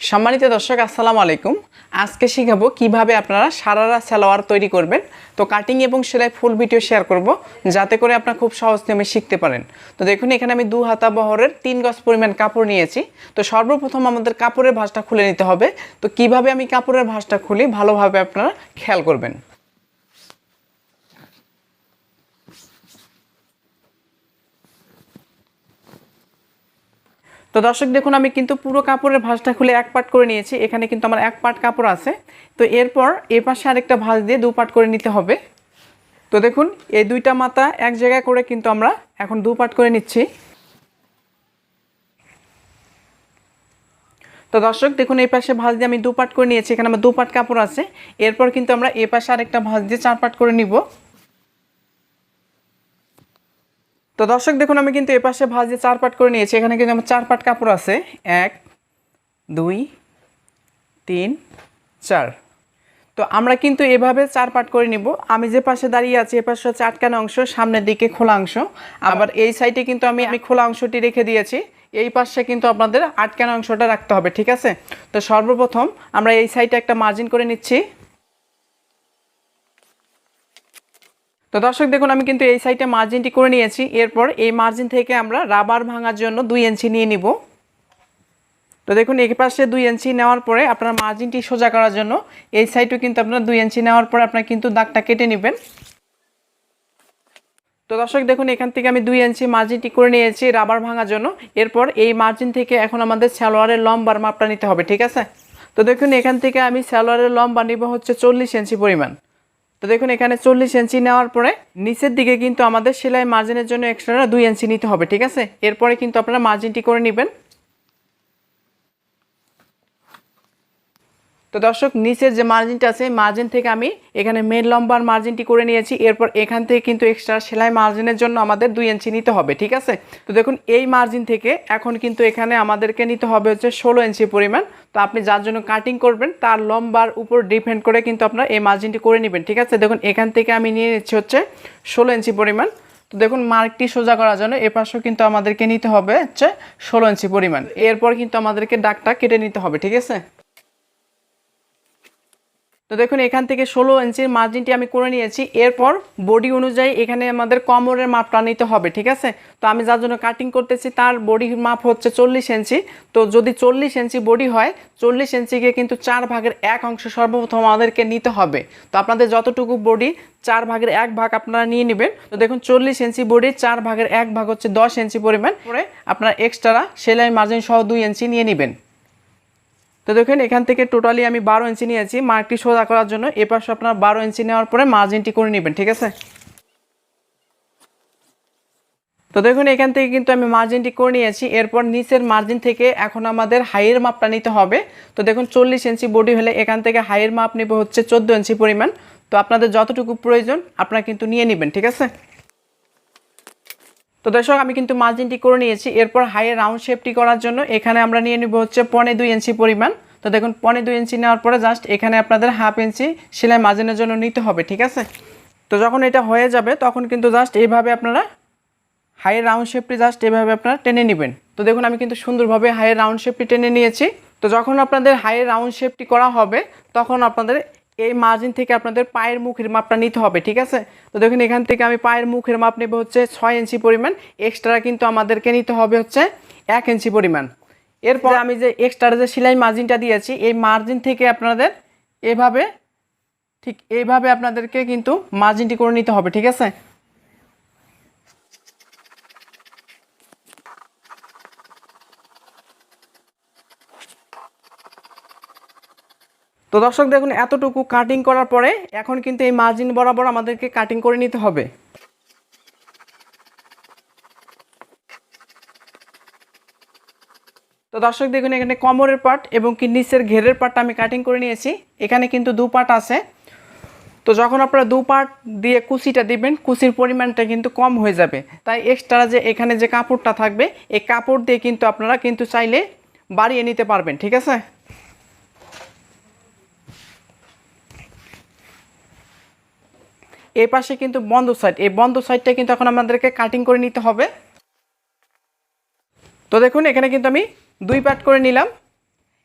সম্মানিত দর্শক, আসসালামু আলাইকুম। আজকে শিখাবো কীভাবে আপনারা সারারা সালোয়ার তৈরি করবেন। তো কাটিং এবং সেলাই ফুল ভিডিও শেয়ার করব, যাতে করে আপনারা খুব সহজ নিয়মে শিখতে পারেন। তো দেখুন, এখানে আমি দু হাতা বহরের তিন গজ পরিমাণ কাপড় নিয়েছি। তো সর্বপ্রথম আমাদের কাপড়ের ভাঁজটা খুলে নিতে হবে। তো কীভাবে আমি কাপড়ের ভাঁজটা খুলি, ভালোভাবে আপনারা খেয়াল করবেন। তো দর্শক, দেখুন, আমি কিন্তু পুরো কাপড়ের ভাঁজটা খুলে এক পাট করে নিয়েছি। এখানে কিন্তু আমার এক পাট কাপড় আছে। তো এরপর এ পাশে আরেকটা ভাঁজ দিয়ে দু পাট করে নিতে হবে। তো দেখুন, এই দুইটা মাথা এক জায়গায় করে কিন্তু আমরা এখন দু পাট করে নিচ্ছি। তো দর্শক, দেখুন, এই পাশে ভাঁজ দিয়ে আমি দু পাট করে নিয়েছি। এখানে আমার দু পাট কাপড় আছে। এরপর কিন্তু আমরা এ পাশে আরেকটা ভাঁজ দিয়ে চার পাট করে নিব। তো দর্শক, দেখুন, আমি কিন্তু এপাশে ভাজে চার পাট করে নিয়েছি। এখানে কিন্তু আমার চার পাট কাপড় আছে। এক, দুই, তিন, চার। তো আমরা কিন্তু এভাবে চার পাট করে নিব। আমি যে পাশে দাঁড়িয়ে আছি, এ পাশে হচ্ছে আটকানো অংশ, সামনের দিকে খোলা অংশ। আবার এই সাইডে কিন্তু আমি আমি খোলা অংশটি রেখে দিয়েছি। এই পাশে কিন্তু আপনাদের আটকানো অংশটা রাখতে হবে, ঠিক আছে? তো সর্বপ্রথম আমরা এই সাইডে একটা মার্জিন করে নিচ্ছি। তো দর্শক, দেখুন, আমি কিন্তু এই সাইডে মার্জিনটি করে নিয়েছি। এরপর এই মার্জিন থেকে আমরা রাবার ভাঙার জন্য দুই ইঞ্চি নিয়ে নিব। তো দেখুন এক পাশে দুই ইঞ্চি নেওয়ার পরে আপনার মার্জিনটি সোজা করার জন্য এই সাইডও কিন্তু আপনার দুই ইঞ্চি নেওয়ার পরে আপনার কিন্তু দাগটা কেটে নেবেন। তো দর্শক, দেখুন, এখান থেকে আমি দুই ইঞ্চি মার্জিনটি করে নিয়েছি রাবার ভাঙার জন্য। এরপর এই মার্জিন থেকে এখন আমাদের সালোয়ারের লম্বার মাপটা নিতে হবে, ঠিক আছে? তো দেখুন, এখান থেকে আমি সালোয়ারের লম্বা নিব হচ্ছে চল্লিশ ইঞ্চি পরিমাণ। তো দেখুন, এখানে চল্লিশ ইঞ্চি নেওয়ার পরে নিচের দিকে কিন্তু আমাদের সেলাই মার্জিনের জন্য এক্সট্রা দুই ইঞ্চি নিতে হবে, ঠিক আছে? এরপরে কিন্তু আপনারা মার্জিনটি করে নেবেন। তো দর্শক, নিচের যে মার্জিনটা আছে মার্জিন থেকে আমি এখানে মেন লম্বার মার্জিনটি করে নিয়েছি। এরপর এখান থেকে কিন্তু এক্সট্রা সেলাই মার্জিনের জন্য আমাদের দুই ইঞ্চি নিতে হবে, ঠিক আছে? তো দেখুন, এই মার্জিন থেকে এখন কিন্তু এখানে আমাদেরকে নিতে হবে হচ্ছে ষোলো ইঞ্চি পরিমাণ। তো আপনি যার জন্য কাটিং করবেন, তার লম্বার উপর ডিপেন্ড করে কিন্তু আপনারা এই মার্জিনটি করে নেবেন, ঠিক আছে? দেখুন, এখান থেকে আমি নিয়ে নিচ্ছি হচ্ছে ষোলো ইঞ্চি পরিমাণ। তো দেখুন মার্কটি সোজা করার জন্য এ পাশেও কিন্তু আমাদেরকে নিতে হবে হচ্ছে ষোলো ইঞ্চি পরিমাণ। এরপর কিন্তু আমাদেরকে ডাকটা কেটে নিতে হবে, ঠিক আছে? তো দেখুন, এখান থেকে ষোলো ইঞ্চির মার্জিনটি আমি করে নিয়েছি। এরপর বডি অনুযায়ী এখানে আমাদের কমরের মাপটা নিতে হবে, ঠিক আছে? তো আমি যার জন্য কাটিং করতেছি, তার বডির মাপ হচ্ছে চল্লিশ ইঞ্চি। তো যদি চল্লিশ ইঞ্চি বডি হয়, চল্লিশ ইঞ্চিকে কিন্তু চার ভাগের এক অংশ সর্বপ্রথম আমাদেরকে নিতে হবে। তো আপনাদের যতটুকু বডি চার ভাগের এক ভাগ আপনারা নিয়ে নেবেন। তো দেখুন, চল্লিশ ইঞ্চি বডির চার ভাগের এক ভাগ হচ্ছে দশ ইঞ্চি পরিমাণ। পরে আপনারা এক্সট্রা সেলাই মার্জিন সহ দুই ইঞ্চি নিয়ে নেবেন। তো দেখুন, এখান থেকে টোটালি আমি বারো ইঞ্চি নিয়েছি। মার্কটি সোজা করার জন্য এ পাশে আপনার বারো ইঞ্চি নেওয়ার পরে মার্জিনটি করে নেবেন, ঠিক আছে? তো দেখুন, এখান থেকে কিন্তু আমি মার্জিনটি করে নিয়েছি। এরপর নিচের মার্জিন থেকে এখন আমাদের হাইয়ের মাপটা নিতে হবে। তো দেখুন, চল্লিশ ইঞ্চি বডি হলে এখান থেকে হাইয়ের মাপ নেবে হচ্ছে চোদ্দ ইঞ্চি পরিমাণ। তো আপনাদের যতটুকু প্রয়োজন, আপনারা কিন্তু নিয়ে নেবেন, ঠিক আছে? তো দর্শক, আমি কিন্তু মার্জিনটি করে নিয়েছি। এরপর হাইয়ের রাউন্ড শেপটি করার জন্য এখানে আমরা নিয়ে নিব হচ্ছে পনে দুই ইঞ্চি পরিমাণ। তো দেখুন, পনে দুই ইঞ্চি নেওয়ার পরে জাস্ট এখানে আপনাদের হাফ ইঞ্চি সেলাই মার্জিনের জন্য নিতে হবে, ঠিক আছে? তো যখন এটা হয়ে যাবে, তখন কিন্তু জাস্ট এইভাবে আপনারা হাইয়ের রাউন্ড শেপটি জাস্ট এভাবে আপনারা টেনে নেবেন। তো দেখুন, আমি কিন্তু সুন্দরভাবে হাইয়ের রাউন্ড শেপটি টেনে নিয়েছি। তো যখন আপনাদের হাইয়ের রাউন্ড শেপটি করা হবে, তখন আপনাদের এই মার্জিন থেকে আপনাদের পায়ের মুখের মাপটা নিতে হবে, ঠিক আছে? তো দেখুন, এখান থেকে আমি পায়ের মুখের মাপ নেব হচ্ছে ছয় ইঞ্চি পরিমাণ এক্সট্রা কিন্তু আমাদেরকে নিতে হবে হচ্ছে এক ইঞ্চি পরিমাণ। এরপর আমি যে এক্সট্রা যে সেলাই মার্জিনটা দিয়েছি, এই মার্জিন থেকে আপনাদের এভাবে, ঠিক এইভাবে আপনাদেরকে কিন্তু মার্জিনটি করে নিতে হবে, ঠিক আছে? দর্শক, দেখুন, এতটুকু কাটিং করার পরে এখন কিন্তু এই মার্জিন বরাবর আমাদেরকে কাটিং করে নিতে হবে। তো দর্শক, দেখুন, এখানে কমরের পার্ট এবং কি নিচের ঘেরের পার্টটা আমি কাটিং করে নিয়েছি। এখানে কিন্তু দু পার্ট আছে। তো যখন আপনারা দু পার্ট দিয়ে কুচিটা দিবেন, কুচির পরিমাণটা কিন্তু কম হয়ে যাবে। তাই এক্সট্রা যে এখানে যে কাপড়টা থাকবে, এই কাপড় দিয়ে কিন্তু আপনারা কিন্তু চাইলে বাড়িয়ে নিতে পারবেন, ঠিক আছে? এই পাশে কিন্তু বন্ধ সাইড এই বন্ধ সাইডটা কিন্তু এখন আমাদেরকে কাটিং করে নিতে হবে। তো দেখুন, এখানে কিন্তু আমি দুই পার্ট করে নিলাম।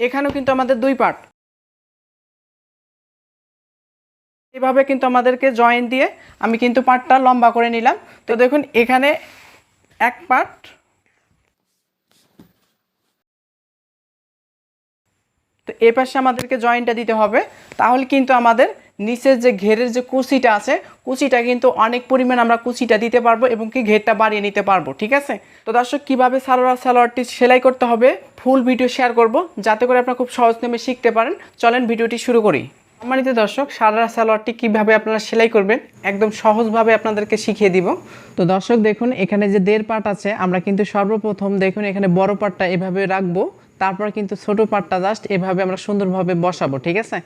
এখানেও কিন্তু আমাদের দুই পার্ট এভাবে কিন্তু আমাদেরকে জয়েন দিয়ে আমি কিন্তু পার্টটা লম্বা করে নিলাম। তো দেখুন, এখানে এক পার্ট তো এ পাশে আমাদেরকে জয়েন্টটা দিতে হবে। তাহলে কিন্তু আমাদের নিচের যে ঘেরের যে কুচিটা আছে, কুচিটা কিন্তু অনেক পরিমাণ আমরা কুচিটা দিতে পারব এবং কি ঘেরটা বাড়িয়ে নিতে পারব, ঠিক আছে? তো দর্শক, কীভাবে সালোয়ার সালোয়ারটি সেলাই করতে হবে ফুল ভিডিও শেয়ার করব, যাতে করে আপনারা খুব সহজ নেমে শিখতে পারেন। চলেন ভিডিওটি শুরু করি। সম্মানিত দর্শক সারা সালোয়ারটি কীভাবে আপনারা সেলাই করবেন, একদম সহজভাবে আপনাদেরকে শিখিয়ে দিব। তো দর্শক, দেখুন, এখানে যে দেড় পার্ট আছে, আমরা কিন্তু সর্বপ্রথম, দেখুন, এখানে বড় পার্টটা এভাবে রাখব, তারপর কিন্তু ছোট পার্টটা জাস্ট এভাবে আমরা সুন্দরভাবে বসাবো, ঠিক আছে?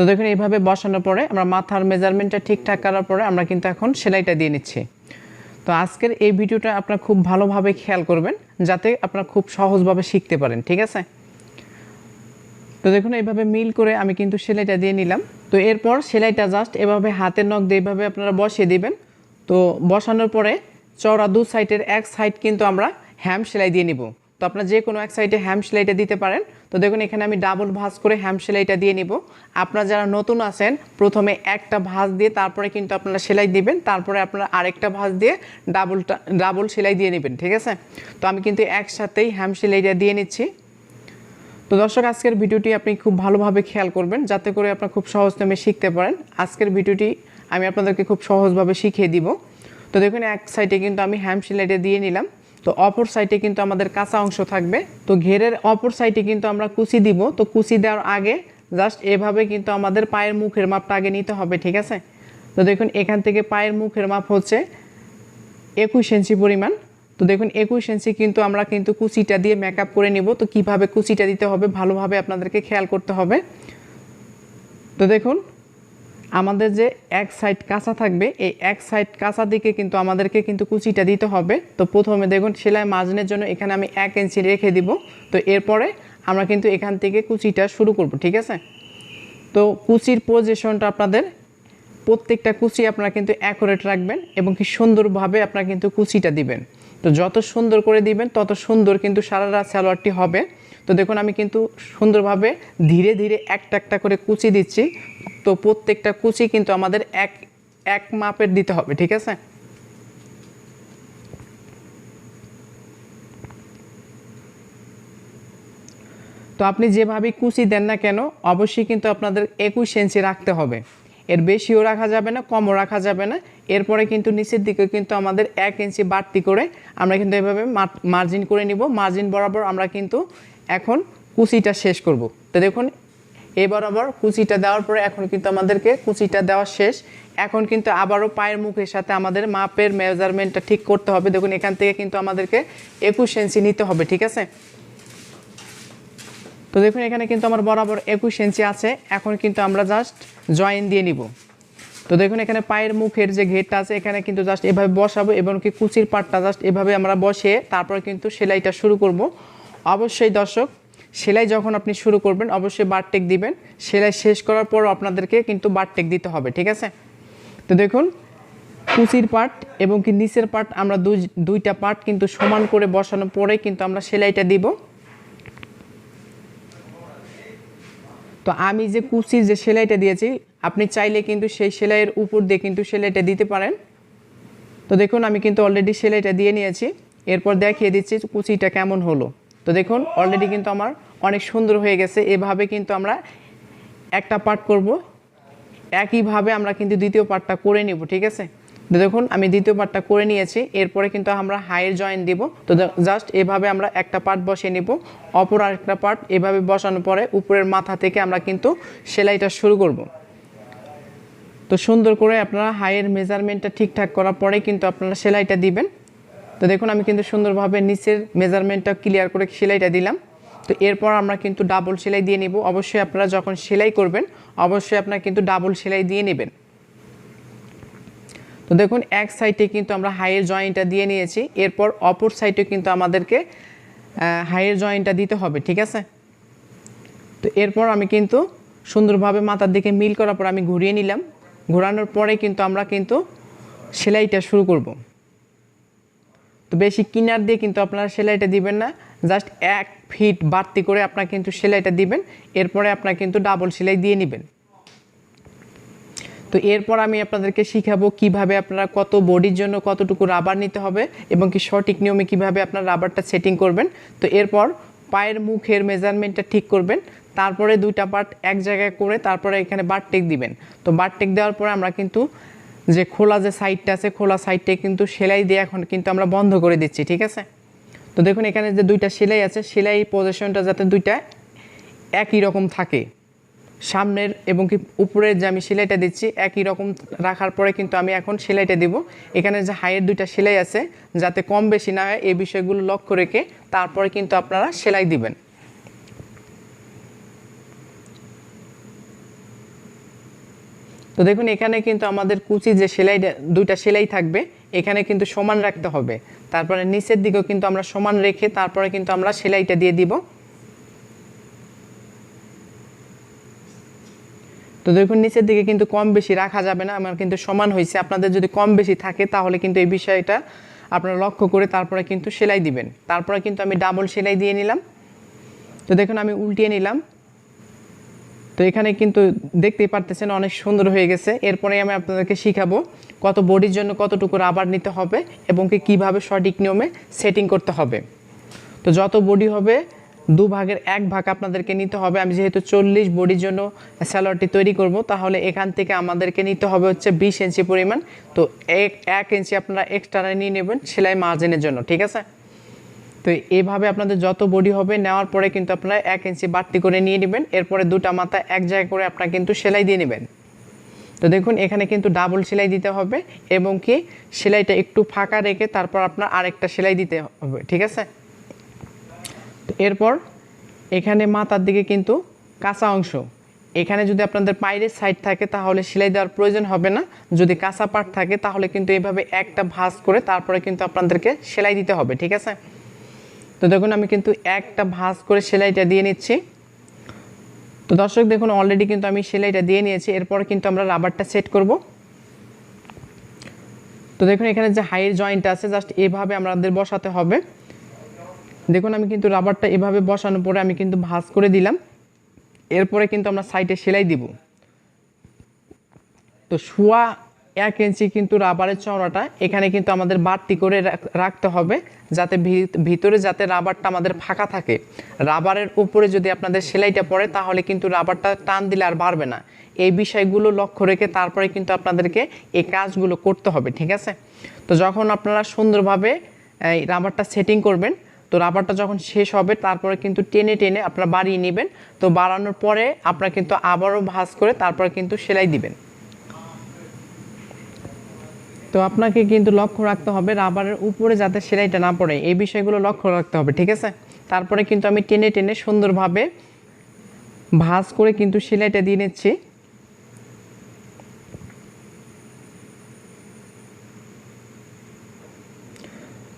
তো দেখুন, এইভাবে বসানোর পরে আমরা মাথার মেজারমেন্টটা ঠিকঠাক করার পরে আমরা কিন্তু এখন সেলাইটা দিয়ে নিচ্ছি। তো আজকের এই ভিডিওটা আপনারা খুব ভালোভাবে খেয়াল করবেন, যাতে আপনারা খুব সহজভাবে শিখতে পারেন, ঠিক আছে? তো দেখুন, এইভাবে মিল করে আমি কিন্তু সেলাইটা দিয়ে নিলাম। তো এরপর সেলাইটা জাস্ট এভাবে হাতের নখ দিয়ে এভাবে আপনারা বসিয়ে দিবেন। তো বসানোর পরে চওড়া দু সাইডের এক সাইড কিন্তু আমরা হ্যাম সেলাই দিয়ে নিব। তো আপনার যে কোনো এক সাইডে হ্যাম সেলাইটা দিতে পারেন। তো দেখুন, এখানে আমি ডাবল ভাঁজ করে হ্যাম সেলাইটা দিয়ে নিব। আপনারা যারা নতুন আছেন, প্রথমে একটা ভাঁজ দিয়ে তারপরে কিন্তু আপনারা সেলাই দিবেন। তারপরে আপনারা আরেকটা ভাঁজ দিয়ে ডাবলটা ডাবল সেলাই দিয়ে নেবেন, ঠিক আছে? তো আমি কিন্তু একসাথেই হ্যাম সেলাইটা দিয়ে নিচ্ছি। তো দর্শক, আজকের ভিডিওটি আপনি খুব ভালোভাবে খেয়াল করবেন, যাতে করে আপনার খুব সহজ নামে শিখতে পারেন। আজকের ভিডিওটি আমি আপনাদেরকে খুব সহজভাবে শিখিয়ে দিব। তো দেখুন, এক সাইডে কিন্তু আমি হ্যাম সেলাইটা দিয়ে নিলাম। তো অপর সাইডে কিন্তু আমাদের কাঁচা অংশ থাকবে। তো ঘেরের অপর সাইডে কিন্তু আমরা কুচি দিব। তো কুচি দেওয়ার আগে জাস্ট এভাবে কিন্তু আমাদের পায়ের মুখের মাপটা আগে নিতে হবে, ঠিক আছে? তো দেখুন, এখান থেকে পায়ের মুখের মাপ হচ্ছে একুশ ইঞ্চি পরিমাণ। তো দেখুন, একুশ ইঞ্চি কিন্তু আমরা কিন্তু কুচিটা দিয়ে মেকআপ করে নিব। তো কীভাবে কুচিটা দিতে হবে ভালোভাবে আপনাদেরকে খেয়াল করতে হবে। তো দেখুন আমাদের যে এক সাইড কাঁচা থাকবে, এই এক সাইড কাঁচা দিকে কিন্তু আমাদেরকে কিন্তু কুচিটা দিতে হবে। তো প্রথমে দেখুন, সেলাই মার্জিনের জন্য এখানে আমি এক ইঞ্চি রেখে দিব। তো এরপরে আমরা কিন্তু এখান থেকে কুচিটা শুরু করব, ঠিক আছে? তো কুচির পজিশনটা আপনাদের, প্রত্যেকটা কুচি আপনারা কিন্তু অ্যাকুরেট রাখবেন এবং কি সুন্দরভাবে আপনারা কিন্তু কুচিটা দিবেন। তো যত সুন্দর করে দিবেন, তত সুন্দর কিন্তু সারা সালোয়ারটি হবে। তো দেখুন, আমি কিন্তু সুন্দরভাবে ধীরে ধীরে একটা একটা করে কুচি দিচ্ছি। তো প্রত্যেকটা কুচি কিন্তু আমাদের এক এক মাপের দিতে হবে, ঠিক আছে? তো আপনি যেভাবে কুচি দেন না কেন, অবশ্যই কিন্তু আপনাদের একুশ ইঞ্চি রাখতে হবে। এর বেশিও রাখা যাবে না, কমও রাখা যাবে না। এরপরে কিন্তু নিচের দিকে কিন্তু আমাদের এক ইঞ্চি বাড়তি করে আমরা কিন্তু এভাবে মার্জিন করে নিব। মার্জিন বরাবর আমরা কিন্তু এখন কুচিটা শেষ করব। তো দেখুন, এবার বরাবর কুচিটা দেওয়ার পরে এখন কিন্তু আমাদেরকে কুচিটা দেওয়া শেষ। এখন কিন্তু আবারও পায়ের মুখের সাথে আমাদের মাপের মেজারমেন্টটা ঠিক করতে হবে। দেখুন, এখান থেকে কিন্তু আমাদেরকে একুশ ইঞ্চি নিতে হবে, ঠিক আছে? তো দেখুন, এখানে কিন্তু আমার বরাবর একুশ ইঞ্চি আছে। এখন কিন্তু আমরা জাস্ট জয়েন দিয়ে নিব। তো দেখুন, এখানে পায়ের মুখের যে ঘেরটা আছে, এখানে কিন্তু জাস্ট এভাবে বসাবো এবং কি কুচির পাটটা জাস্ট এভাবে আমরা বসিয়ে তারপর কিন্তু সেলাইটা শুরু করব। অবশ্যই দর্শক, সেলাই যখন আপনি শুরু করবেন, অবশ্যই বারটেক দিবেন। সেলাই শেষ করার পর আপনাদেরকে কিন্তু বারটেক দিতে হবে, ঠিক আছে? তো দেখুন, কুচির পার্ট এবং কি নিচের পার্ট আমরা দুই, দুইটা পার্ট কিন্তু সমান করে বসানোর পরে কিন্তু আমরা সেলাইটা দিব। তো আমি যে কুচির যে সেলাইটা দিয়েছি, আপনি চাইলে কিন্তু সেই সেলাইয়ের উপর দিয়ে কিন্তু সেলাইটা দিতে পারেন। তো দেখুন, আমি কিন্তু অলরেডি সেলাইটা দিয়ে নিয়েছি। এরপর দেখিয়ে দিচ্ছি কুচিটা কেমন হলো। তো দেখুন অলরেডি কিন্তু আমার অনেক সুন্দর হয়ে গেছে। এভাবে কিন্তু আমরা একটা পার্ট করব। একইভাবে আমরা কিন্তু দ্বিতীয় পার্টটা করে নিব, ঠিক আছে? তো দেখুন, আমি দ্বিতীয় পার্টটা করে নিয়েছি। এরপরে কিন্তু আমরা হাইয়ের জয়েন দিব। তো জাস্ট এভাবে আমরা একটা পার্ট বসিয়ে নিব। অপর আরেকটা পার্ট এভাবে বসানোর পরে উপরের মাথা থেকে আমরা কিন্তু সেলাইটা শুরু করব। তো সুন্দর করে আপনারা হাইয়ের মেজারমেন্টটা ঠিকঠাক করার পরে কিন্তু আপনারা সেলাইটা দিবেন। তো দেখুন, আমি কিন্তু সুন্দরভাবে নিচের মেজারমেন্টটা ক্লিয়ার করে সেলাইটা দিলাম। তো এরপর আমরা কিন্তু ডাবল সেলাই দিয়ে নিব। অবশ্যই আপনারা যখন সেলাই করবেন, অবশ্যই আপনারা কিন্তু ডাবল সেলাই দিয়ে নেবেন। তো দেখুন, এক সাইডে কিন্তু আমরা হাইয়ের জয়েন্টটা দিয়ে নিয়েছি। এরপর অপর সাইডে কিন্তু আমাদেরকে হাইয়ের জয়েন্টটা দিতে হবে, ঠিক আছে? তো এরপর আমি কিন্তু সুন্দরভাবে মাথার দিকে মিল করার পর আমি ঘুরিয়ে নিলাম। ঘোরানোর পরে কিন্তু আমরা কিন্তু সেলাইটা শুরু করব। তো বেশি কিনার দিয়ে কিন্তু আপনারা সেলাইটা দিবেন না। জাস্ট এক ফিট বাড়তি করে আপনারা কিন্তু সেলাইটা দিবেন। এরপরে আপনারা কিন্তু ডাবল সেলাই দিয়ে নেবেন। তো এরপর আমি আপনাদেরকে শিখাবো কীভাবে আপনারা কত বডির জন্য কতটুকু রাবার নিতে হবে এবং কি সঠিক নিয়মে কীভাবে আপনার রাবারটা সেটিং করবেন। তো এরপর পায়ের মুখের মেজারমেন্টটা ঠিক করবেন। তারপরে দুইটা পার্ট এক জায়গায় করে তারপরে এখানে বারটেক দিবেন। তো বারটেক দেওয়ার পরে আমরা কিন্তু যে খোলা যে সাইডটা আছে, খোলা সাইডটা কিন্তু সেলাই দিয়ে এখন কিন্তু আমরা বন্ধ করে দিচ্ছি, ঠিক আছে? তো দেখুন এখানে যে দুইটা সেলাই আছে, সেলাই পজিশনটা যাতে দুইটা একই রকম থাকে। সামনের এবং কি উপরের যে আমি সেলাইটা দিচ্ছি, একই রকম রাখার পরে কিন্তু আমি এখন সেলাইটা দিব। এখানে যে হাইয়ের দুইটা সেলাই আছে, যাতে কম বেশি না হয়, এই বিষয়গুলো লক্ষ্য রেখে তারপরে কিন্তু আপনারা সেলাই দিবেন। তো দেখুন, এখানে কিন্তু আমাদের কুচি যে সেলাই দুইটা সেলাই থাকবে, এখানে কিন্তু সমান রাখতে হবে। তারপরে নিচের দিকেও কিন্তু আমরা সমান রেখে তারপরে কিন্তু আমরা সেলাইটা দিয়ে দিব। তো দেখুন, নিচের দিকে কিন্তু কম বেশি রাখা যাবে না, আমার কিন্তু সমান হয়েছে। আপনাদের যদি কম বেশি থাকে, তাহলে কিন্তু এই বিষয়টা আপনারা লক্ষ্য করে তারপরে কিন্তু সেলাই দিবেন। তারপরে কিন্তু আমি ডাবল সেলাই দিয়ে নিলাম। তো দেখুন, আমি উল্টিয়ে নিলাম। তো এখানে কিন্তু দেখতেই পারতেছেন অনেক সুন্দর হয়ে গেছে। এরপরে আমি আপনাদেরকে শিখাবো কত বডির জন্য কতটুকু রাবার নিতে হবে এবং কি কীভাবে সঠিক নিয়মে সেটিং করতে হবে। তো যত বডি হবে, দু ভাগের এক ভাগ আপনাদেরকে নিতে হবে। আমি যেহেতু চল্লিশ বডির জন্য স্যালোয়ারটি তৈরি করব, তাহলে এখান থেকে আমাদেরকে নিতে হবে হচ্ছে বিশ ইঞ্চি পরিমাণ। তো এক এক ইঞ্চি আপনারা এক্সট্রা নিয়ে নেবেন সেলাই মার্জিনের জন্য, ঠিক আছে? তো এইভাবে আপনাদের যত বডি হবে, নেওয়ার পরে কিন্তু আপনারা এক ইঞ্চি বাড়তি করে নিয়ে নেবেন। এরপরে দুটা মাথা এক জায়গায় করে আপনারা কিন্তু সেলাই দিয়ে নেবেন। তো দেখুন, এখানে কিন্তু ডাবল সেলাই দিতে হবে এবং কি সেলাইটা একটু ফাঁকা রেখে তারপর আপনার আরেকটা সেলাই দিতে হবে, ঠিক আছে? এরপর এখানে মাথার দিকে কিন্তু কাঁচা অংশ। এখানে যদি আপনাদের পায়ের সাইড থাকে, তাহলে সেলাই দেওয়ার প্রয়োজন হবে না। যদি কাঁচা পাট থাকে, তাহলে কিন্তু এইভাবে একটা ভাঁজ করে তারপরে কিন্তু আপনাদেরকে সেলাই দিতে হবে, ঠিক আছে? তো দেখুন, আমি কিন্তু একটা ভাঁজ করে সেলাইটা দিয়ে নিচ্ছি। তো দর্শক, দেখুন অলরেডি কিন্তু আমি সেলাইটা দিয়ে নিয়েছি। এরপর কিন্তু আমরা রাবারটা সেট করব। তো দেখুন, এখানে যে হাইয়ের জয়েন্ট আছে জাস্ট এভাবে আমাদের বসাতে হবে। দেখুন, আমি কিন্তু রাবারটা এভাবে বসানোর পরে আমি কিন্তু ভাঁজ করে দিলাম। এরপরে কিন্তু আমরা সাইডে সেলাই দিব। তো শোয়া এক ইঞ্চি কিন্তু রাবারের চওড়াটা, এখানে কিন্তু আমাদের বাড়তি করে রাখতে হবে যাতে ভিতরে যাতে রাবারটা আমাদের ফাঁকা থাকে। রাবারের উপরে যদি আপনাদের সেলাইটা পড়ে, তাহলে কিন্তু রাবারটা টান দিলে আর বাড়বে না। এই বিষয়গুলো লক্ষ্য রেখে তারপরে কিন্তু আপনাদেরকে এই কাজগুলো করতে হবে, ঠিক আছে? তো যখন আপনারা সুন্দরভাবে, এই রাবারটা সেটিং করবেন, তো রাবারটা যখন শেষ হবে, তারপরে কিন্তু টেনে টেনে আপনারা বাড়িয়ে নেবেন। তো বাড়ানোর পরে আপনারা কিন্তু আবারও ভাঁজ করে তারপরে কিন্তু সেলাই দিবেন। তো আপনাকে কিন্তু লক্ষ্য রাখতে হবে রাবারের উপরে যাতে সেলাইটা না পড়ে। এই বিষয়গুলো লক্ষ্য রাখতে হবে, ঠিক আছে? তারপরে কিন্তু আমি টেনে টেনে সুন্দরভাবে ভাঁজ করে কিন্তু সেলাইটা দিয়ে নিচ্ছি।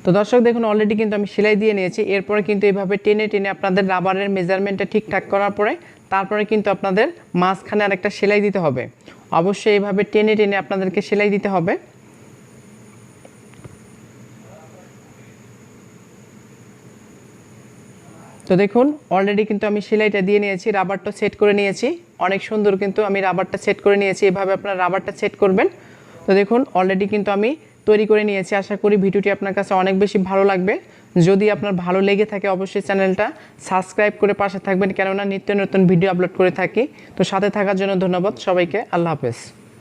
তো দর্শক, দেখুন অলরেডি কিন্তু আমি সেলাই দিয়ে নিয়েছি। এরপরে কিন্তু এইভাবে টেনে টেনে আপনাদের রাবারের মেজারমেন্টটা ঠিকঠাক করার পরে তারপরে কিন্তু আপনাদের মাঝখানে আরেকটা সেলাই দিতে হবে। অবশ্যই এইভাবে টেনে টেনে আপনাদেরকে সেলাই দিতে হবে। তো দেখুন অলরেডি কিন্তু আমি সেলাইটা দিয়ে নিয়েছি, রাবারটা সেট করে নিয়েছি। অনেক সুন্দর কিন্তু আমি রাবারটা সেট করে নিয়েছি, এভাবে আপনারা রাবারটা সেট করবেন। তো দেখুন অলরেডি কিন্তু আমি তৈরি করে নিয়েছি। আশা করি ভিডিওটি আপনার কাছে অনেক বেশি ভালো লাগবে। যদি আপনার ভালো লেগে থাকে অবশ্যই চ্যানেলটা সাবস্ক্রাইব করে পাশে থাকবেন, কেননা নিত্য নতুন ভিডিও আপলোড করে থাকি। তো সাথে থাকার জন্য ধন্যবাদ, সবাইকে আল্লাহ হাফেজ।